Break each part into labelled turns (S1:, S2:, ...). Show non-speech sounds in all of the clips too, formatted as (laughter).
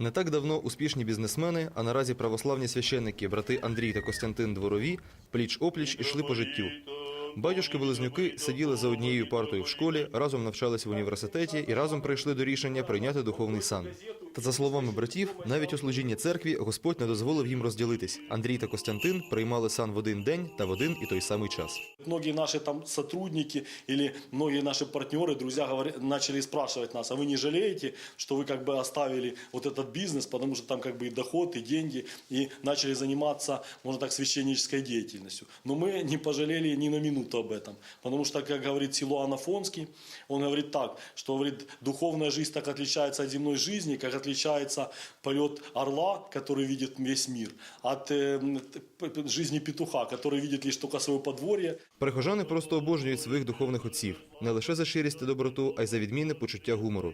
S1: Не так давно успішні бізнесмени, а наразі православні священники, брати Андрій та Костянтин Дворові, пліч-опліч ішли по життю. Батюшки-близнюки сиділи за однією партою в школі, разом навчались в університеті і разом прийшли до рішення прийняти духовний сан. Та за словами братів, навіть у служінні церкві Господь не дозволив їм розділитись. Андрій та Костянтин приймали сан в один день та в один і той самий час.
S2: Многие наши там сотрудники или многие наши партнеры, друзья говори- начали спрашивать нас, а вы не жалеете, что вы как бы оставили вот этот бизнес, потому что там как бы и доход, и деньги, и начали заниматься, можно так, священнической деятельностью. Но мы не пожалели ни на минуту об этом, потому что, как говорит Силуан Афонский, он говорит так, что говорит, духовная жизнь так отличается от земной жизни, как отличается полет орла, который видит весь мир, от э, п- п- жизни петуха, который видит лишь только свое подворье,
S1: Прихожани просто обожнюють своїх духовних отців не лише за щирість та доброту, а й за відмінне почуття гумору.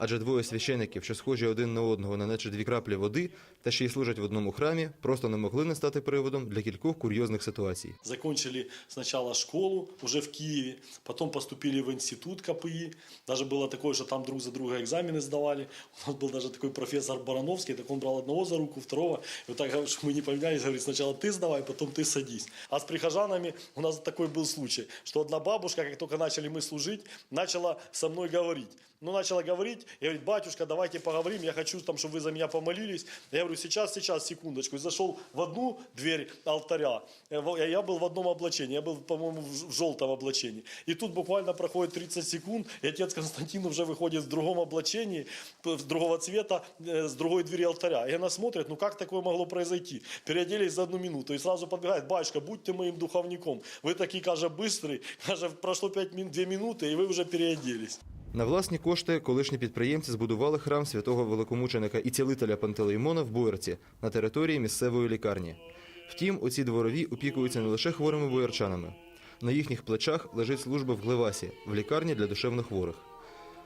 S1: Адже двоє священиків, що схожі один на одного, не наче дві краплі води, та ще й служать в одному храмі, просто не могли не стати приводом для кількох курйозних ситуацій.
S2: Закончили сначала школу уже в Киеве, потом поступили в институт КПИ. Даже было такое, что там друг за друга экзамены сдавали. У нас был даже такой профессор Барановский, так он брал одного за руку, второго. И вот так, мы не поменялись, говорит, сначала ты сдавай, потом ты садись. А с прихожанами у нас такой был случай, что одна бабушка, как только начали мы служить, начала со мной говорить. Ну, начала говорить, я говорю, батюшка, давайте поговорим, я хочу, там, чтобы вы за меня помолились. Я говорю, сейчас, сейчас, секундочку. И зашел в одну дверь алтаря, Э, в- я был в одном облачении, я был, по-моему, в в желтом облачении. И тут буквально проходит 30 секунд, и отец Константин уже выходит в другом облачении, с другого цвета, э, с другой двери алтаря. И она смотрит, ну как такое могло произойти? Переоделись за одну минуту, и сразу подбегает, батюшка, будьте моим духовником. Вы такие, каже, быстрый, (laughs) каже, прошло 5 мин, 2 минуты, и вы уже переоделись.
S1: На власні кошти колишні підприємці збудували храм святого великомученика і цілителя Пантелеймона в Боярці на території місцевої лікарні. Втім, оці дворові опікуються не лише хворими боярчанами. На їхніх плечах лежить служба в Гливасі, в лікарні для душевнохворих.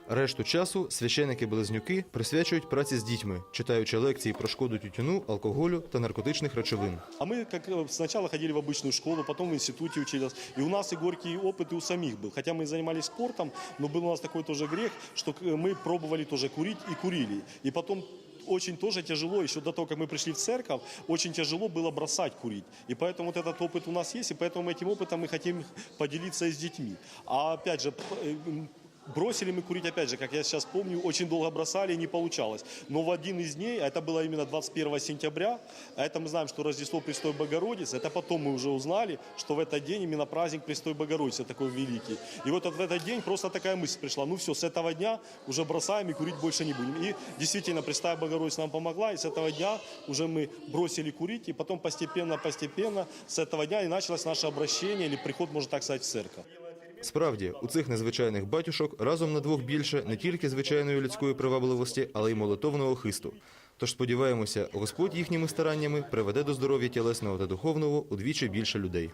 S1: Решту часу священики-близнюки присвячують праці з дітьми, читаючи лекції про шкоду тютюну, алкоголю та наркотичних речовин.
S2: А мы как э, сначала ходили в обычную школу, потом в институте учились. И у нас и горький опыт и у самих был. Хотя мы занимались спортом, но был у нас такой тоже грех, что к- мы пробовали тоже курить и курили. И потом очень тоже тяжело, еще до того, как мы пришли в церковь, очень тяжело было бросать курить. И поэтому вот этот опыт у нас есть, и поэтому этим опытом мы хотим поделиться и с детьми. А опять же, п- э, м, Бросили мы курить, опять же, как я сейчас помню, очень долго бросали, не получалось. Но в один из дней, а это было именно 21 сентября, а это мы знаем, что Рождество Престой Богородицы, это потом мы уже узнали, что в этот день именно праздник Престой Богородицы такой великий. И вот в этот день просто такая мысль пришла, ну все, с этого дня уже бросаем и курить больше не будем. И действительно, Престая Богородица нам помогла, и с этого дня уже мы бросили курить, и потом постепенно-постепенно с этого дня и началось наше обращение, или приход, можно так сказать, в церковь.
S1: Справді, у цих незвичайних батюшок разом на двох більше не тільки звичайної людської привабливості, але й молитовного хисту. Тож сподіваємося, Господь їхніми стараннями приведе до здоров'я тілесного та духовного удвічі більше людей.